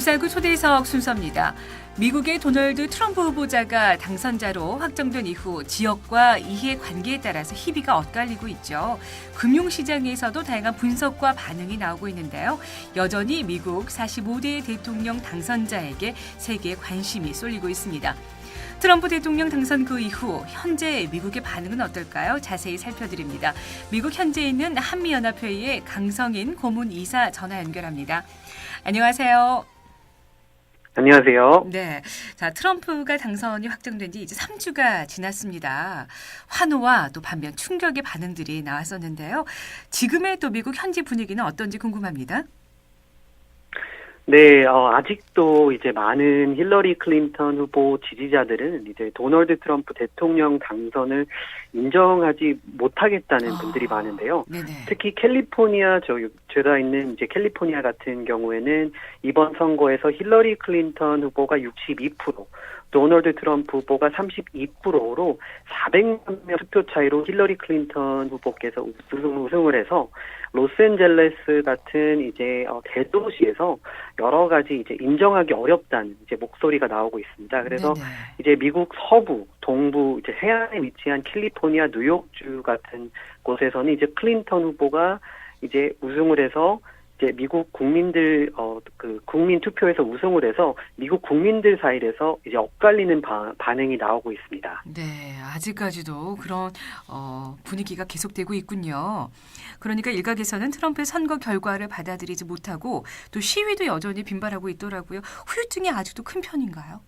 구살구 초대석 순서입니다. 미국의 도널드 트럼프 후보자가 당선자로 확정된 이후 지역과 이해 관계에 따라서 희비가 엇갈리고 있죠. 금융시장에서도 다양한 분석과 반응이 나오고 있는데요. 여전히 미국 45대 대통령 당선자에게 세계의 관심이 쏠리고 있습니다. 트럼프 대통령 당선 그 이후 현재 미국의 반응은 어떨까요? 자세히 살펴드립니다. 미국 현재 있는 한미연합회의의 강성인 고문 이사 전화 연결합니다. 안녕하세요. 안녕하세요. 네. 자, 트럼프가 당선이 확정된 지 이제 3주가 지났습니다. 환호와 또 반면 충격의 반응들이 나왔었는데요. 지금의 또 미국 현지 분위기는 어떤지 궁금합니다. 네, 어, 아직도 이제 많은 힐러리 클린턴 후보 지지자들은 이제 도널드 트럼프 대통령 당선을 인정하지 못하겠다는 아. 분들이 많은데요. 네네. 특히 캘리포니아 저 제가 있는 이제 캘리포니아 같은 경우에는 이번 선거에서 힐러리 클린턴 후보가 62%, 도널드 트럼프 후보가 32%로 400만 명 투표 차이로 힐러리 클린턴 후보께서 우승, 우승을 해서 로스앤젤레스 같은 이제 어, 대도시에서 여러 가지 이제 인정하기 어렵다는 이제 목소리가 나오고 있습니다. 그래서 네네. 이제 미국 서부, 동부, 이제 해안에 위치한 캘리포니아, 뉴욕주 같은 곳에서는 이제 클린턴 후보가 이제 우승을 해서 이제 미국 국민들 어 그 국민 투표에서 우승을 해서 미국 국민들 사이에서 이제 엇갈리는 바, 반응이 나오고 있습니다. 네, 아직까지도 그런 어, 분위기가 계속되고 있군요. 그러니까 일각에서는 트럼프의 선거 결과를 받아들이지 못하고 또 시위도 여전히 빈발하고 있더라고요. 후유증이 아직도 큰 편인가요?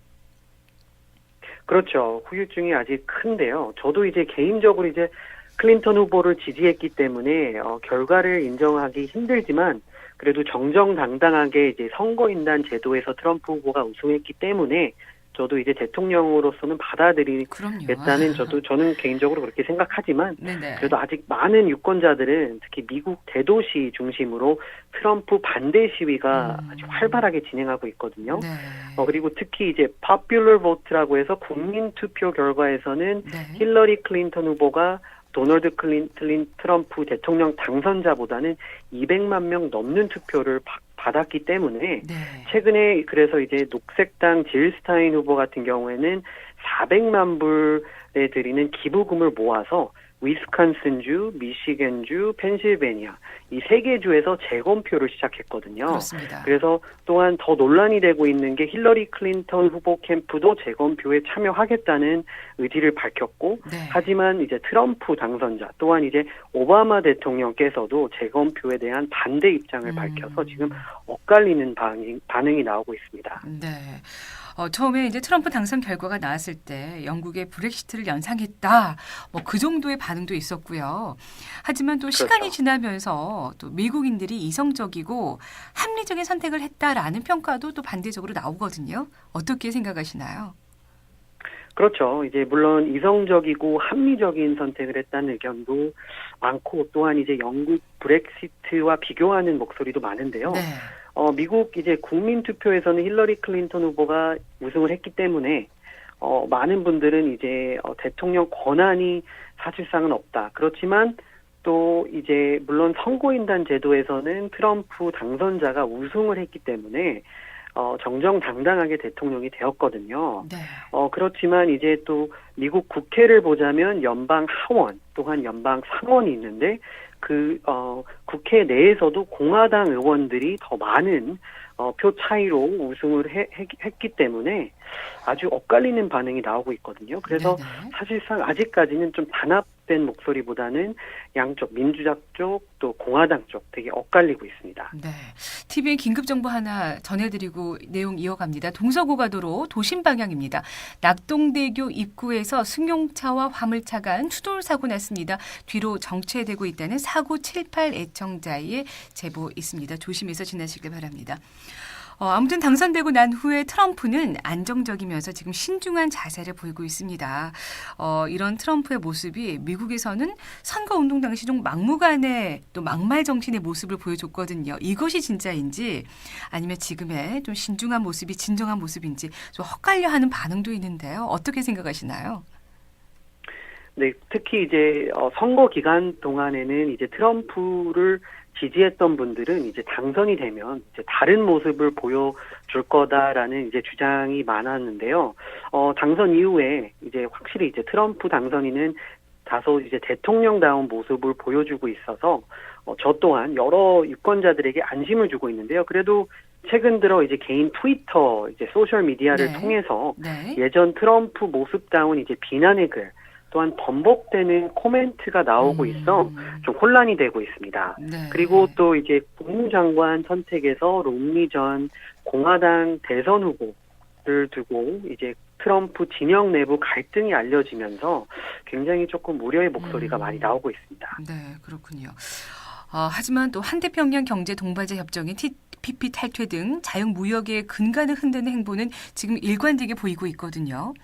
그렇죠. 후유증이 아직 큰데요. 저도 이제 개인적으로 이제 클린턴 후보를 지지했기 때문에 어, 결과를 인정하기 힘들지만 그래도 정정당당하게 이제 선거인단 제도에서 트럼프 후보가 우승했기 때문에 저도 이제 대통령으로서는 받아들이겠다는. 저도 저는 개인적으로 그렇게 생각하지만 네네. 그래도 아직 많은 유권자들은 특히 미국 대도시 중심으로 트럼프 반대 시위가 음. 아주 활발하게 진행하고 있거든요. 네. 어, 그리고 특히 이제 popular vote라고 해서 국민 투표 결과에서는 네. 힐러리 클린턴 후보가 도널드 클린턴 트럼프 대통령 당선자보다는 200만 명 넘는 투표를 바- 받았기 때문에 네. 최근에 그래서 이제 녹색당 질 스타인 후보 같은 경우에는 400만 불에 드리는 기부금을 모아서 위스콘신주, 미시겐주, 펜실베니아 이 세 개 주에서 재검표를 시작했거든요. 그렇습니다. 그래서 또한 더 논란이 되고 있는 게 힐러리 클린턴 후보 캠프도 재검표에 참여하겠다는 의지를 밝혔고 네. 하지만 이제 트럼프 당선자 또한 이제 오바마 대통령께서도 재검표에 대한 반대 입장을 음. 밝혀서 지금 엇갈리는 반응이, 반응이 나오고 있습니다. 네. 어, 처음에 이제 트럼프 당선 결과가 나왔을 때 영국의 브렉시트를 연상했다. 뭐 그 정도의 반응도 있었고요. 하지만 또 시간이 그렇죠. 지나면서 또 미국인들이 이성적이고 합리적인 선택을 했다라는 평가도 또 반대적으로 나오거든요. 어떻게 생각하시나요? 그렇죠. 이제 물론 이성적이고 합리적인 선택을 했다는 의견도 많고 또한 이제 영국 브렉시트와 비교하는 목소리도 많은데요. 네. 어, 미국 이제 국민 투표에서는 힐러리 클린턴 후보가 우승을 했기 때문에 어, 많은 분들은 이제 어, 대통령 권한이 사실상은 없다. 그렇지만 또 이제 물론 선거인단 제도에서는 트럼프 당선자가 우승을 했기 때문에 어, 정정당당하게 대통령이 되었거든요. 네. 어, 그렇지만 이제 또 미국 국회를 보자면 연방 하원 또한 연방 상원이 있는데 그, 어, 국회 내에서도 공화당 의원들이 더 많은 어, 표 차이로 우승을 해- 했, 했기 때문에 아주 엇갈리는 반응이 나오고 있거든요. 그래서 네네. 사실상 아직까지는 좀 단합된 목소리보다는 양쪽 민주당 쪽 또 공화당 쪽 되게 엇갈리고 있습니다. 네. TV에 긴급 정보 하나 전해드리고 내용 이어갑니다. 동서고가도로 도심 방향입니다. 낙동대교 입구에서 승용차와 화물차 간 추돌 사고 났습니다. 뒤로 정체되고 있다는 사고 78 애청 자의 제보 있습니다. 조심해서 지나시길 바랍니다. 어, 아무튼 당선되고 난 후에 트럼프는 안정적이면서 지금 신중한 자세를 보이고 있습니다. 어, 이런 트럼프의 모습이 미국에서는 선거 운동 당시 좀 막무가내 또 막말 정신의 모습을 보여줬거든요. 이것이 진짜인지 아니면 지금의 좀 신중한 모습이 진정한 모습인지 좀 헛갈려하는 반응도 있는데요. 어떻게 생각하시나요? 네, 특히 이제 어, 선거 기간 동안에는 이제 트럼프를 지지했던 분들은 이제 당선이 되면 이제 다른 모습을 보여줄 거다라는 이제 주장이 많았는데요. 어, 당선 이후에 이제 확실히 이제 트럼프 당선인은 다소 이제 대통령다운 모습을 보여주고 있어서 어, 저 또한 여러 유권자들에게 안심을 주고 있는데요. 그래도 최근 들어 이제 개인 트위터 이제 소셜 미디어를 네. 통해서 네. 예전 트럼프 모습다운 이제 비난의 글 또한 번복되는 코멘트가 나오고 있어 음, 좀 혼란이 되고 있습니다. 네. 그리고 또 이제 국무장관 선택에서 롬니 전 공화당 대선 후보를 두고 이제 트럼프 진영 내부 갈등이 알려지면서 굉장히 조금 우려의 목소리가 음. 많이 나오고 있습니다. 네, 그렇군요. 어, 하지만 또 한태평양 경제 동반자 협정인 TPP 탈퇴 등 자유무역의 근간을 흔드는 행보는 지금 일관되게 보이고 있거든요.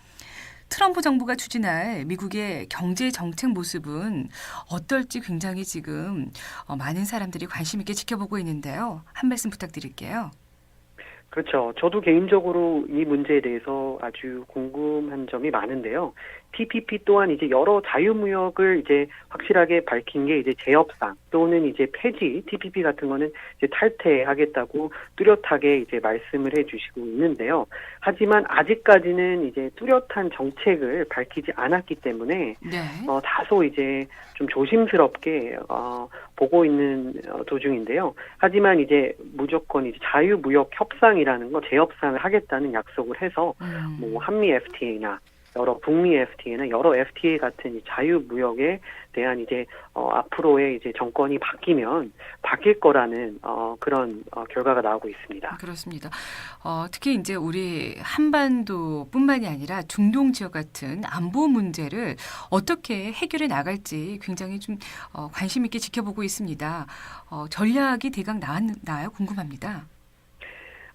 트럼프 정부가 추진할 미국의 경제 정책 모습은 어떨지 굉장히 지금 어, 많은 사람들이 관심 있게 지켜보고 있는데요. 한 말씀 부탁드릴게요. 그렇죠. 저도 개인적으로 이 문제에 대해서 아주 궁금한 점이 많은데요. TPP 또한 이제 여러 자유무역을 이제 확실하게 밝힌 게 이제 재협상 또는 이제 폐지 TPP 같은 거는 이제 탈퇴하겠다고 뚜렷하게 이제 말씀을 해주시고 있는데요. 하지만 아직까지는 이제 뚜렷한 정책을 밝히지 않았기 때문에 네. 어, 다소 이제 좀 조심스럽게 어, 보고 있는 어, 도중인데요. 하지만 이제 무조건 이제 자유무역 협상이라는 거 재협상을 하겠다는 약속을 해서 음, 뭐 한미 FTA나 여러 북미 FTA나 여러 FTA 같은 이 자유무역에 대한 이제 어, 앞으로의 이제 정권이 바뀌면 바뀔 거라는 어, 그런 어, 결과가 나오고 있습니다. 그렇습니다. 어, 특히 이제 우리 한반도뿐만이 아니라 중동 지역 같은 안보 문제를 어떻게 해결해 나갈지 굉장히 좀 어, 관심 있게 지켜보고 있습니다. 어, 전략이 대강 나왔나요? 궁금합니다.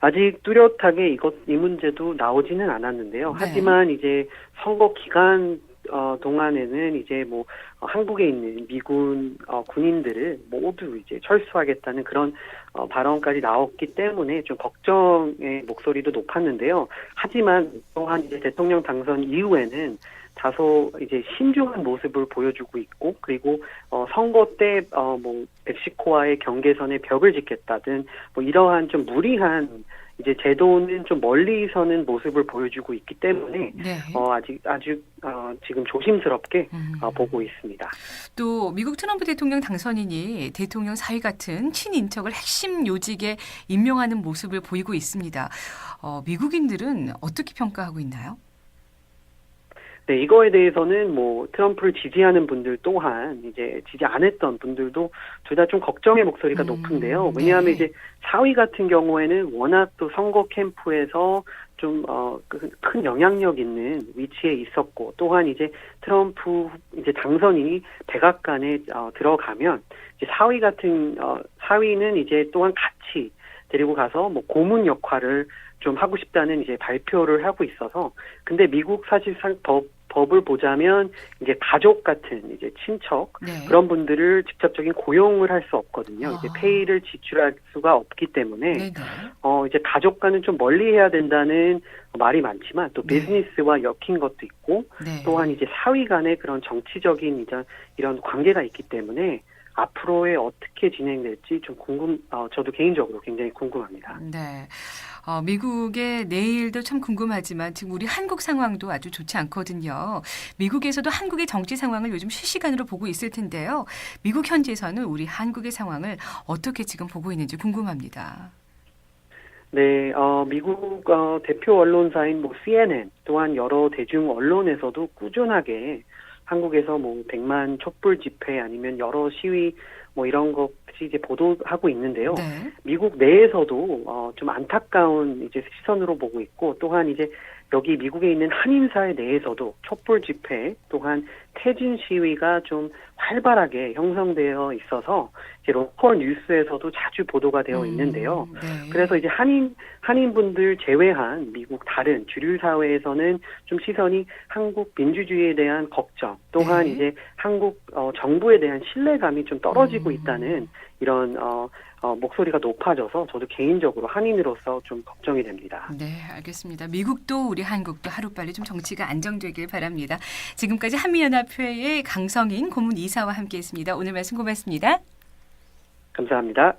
아직 뚜렷하게 이것 이 문제도 나오지는 않았는데요. 네. 하지만 이제 선거 기간 어, 동안에는 이제 뭐 어, 한국에 있는 미군 어, 군인들을 모두 이제 철수하겠다는 그런 어, 발언까지 나왔기 때문에 좀 걱정의 목소리도 높았는데요. 하지만 또한 이제 대통령 당선 이후에는 다소 이제 신중한 모습을 보여주고 있고 그리고 어 선거 때어뭐 멕시코와의 경계선에 벽을 짓겠다든 뭐 이러한 좀 무리한 이제 제도는 좀 멀리서는 모습을 보여주고 있기 때문에 네. 어 아직 아주 어 지금 조심스럽게 음. 어, 보고 있습니다. 또 미국 트럼프 대통령 당선인이 대통령 사위 같은 친인척을 핵심 요직에 임명하는 모습을 보이고 있습니다. 어, 미국인들은 어떻게 평가하고 있나요? 네, 이거에 대해서는 뭐 트럼프를 지지하는 분들 또한 이제 지지 안 했던 분들도 둘 다 좀 걱정의 목소리가 음, 높은데요. 네. 왜냐하면 이제 사위 같은 경우에는 워낙 또 선거 캠프에서 좀, 어, 그큰 영향력 있는 위치에 있었고, 또한 이제 트럼프 이제 당선이 백악관에 어, 들어가면, 이제 사위 같은, 어, 사위는 이제 또한 같이 데리고 가서 뭐 고문 역할을 좀 하고 싶다는 이제 발표를 하고 있어서, 근데 미국 사실상 법, 법을 보자면 이제 가족 같은 이제 친척, 네. 그런 분들을 직접적인 고용을 할 수 없거든요. 이제 아. 페이를 지출할 수가 없기 때문에 네, 네. 어 이제 가족과는 좀 멀리 해야 된다는 말이 많지만 또 네. 비즈니스와 엮인 것도 있고 네. 또한 이제 사위 간의 그런 정치적인 이런 이런 관계가 있기 때문에 앞으로의 어떻게 진행될지 좀 궁금 어 저도 개인적으로 굉장히 궁금합니다. 네. 어, 미국의 내일도 참 궁금하지만 지금 우리 한국 상황도 아주 좋지 않거든요. 미국에서도 한국의 정치 상황을 요즘 실시간으로 보고 있을 텐데요. 미국 현지에서는 우리 한국의 상황을 어떻게 지금 보고 있는지 궁금합니다. 네, 어, 미국 어, 대표 언론사인 뭐 CNN 또한 여러 대중 언론에서도 꾸준하게 한국에서 뭐 100만 촛불 집회 아니면 여러 시위 뭐 이런 것이 이제 보도하고 있는데요. 네. 미국 내에서도 어, 좀 안타까운 이제 시선으로 보고 있고 또한 이제 여기 미국에 있는 한인사회 내에서도 촛불 집회 또한 퇴진 시위가 좀 활발하게 형성되어 있어서 이제 로컬 뉴스에서도 자주 보도가 되어 있는데요. 음, 네. 그래서 이제 한인 한인분들 제외한 미국 다른 주류 사회에서는 좀 시선이 한국 민주주의에 대한 걱정, 또한 네. 이제 한국 어, 정부에 대한 신뢰감이 좀 떨어지고 음. 있다는 이런 어, 어, 목소리가 높아져서 저도 개인적으로 한인으로서 좀 걱정이 됩니다. 네, 알겠습니다. 미국도 우리 한국도 하루빨리 좀 정치가 안정되길 바랍니다. 지금까지 한미연합회의 강성인 고문 이사와 함께했습니다. 오늘 말씀 고맙습니다. 감사합니다.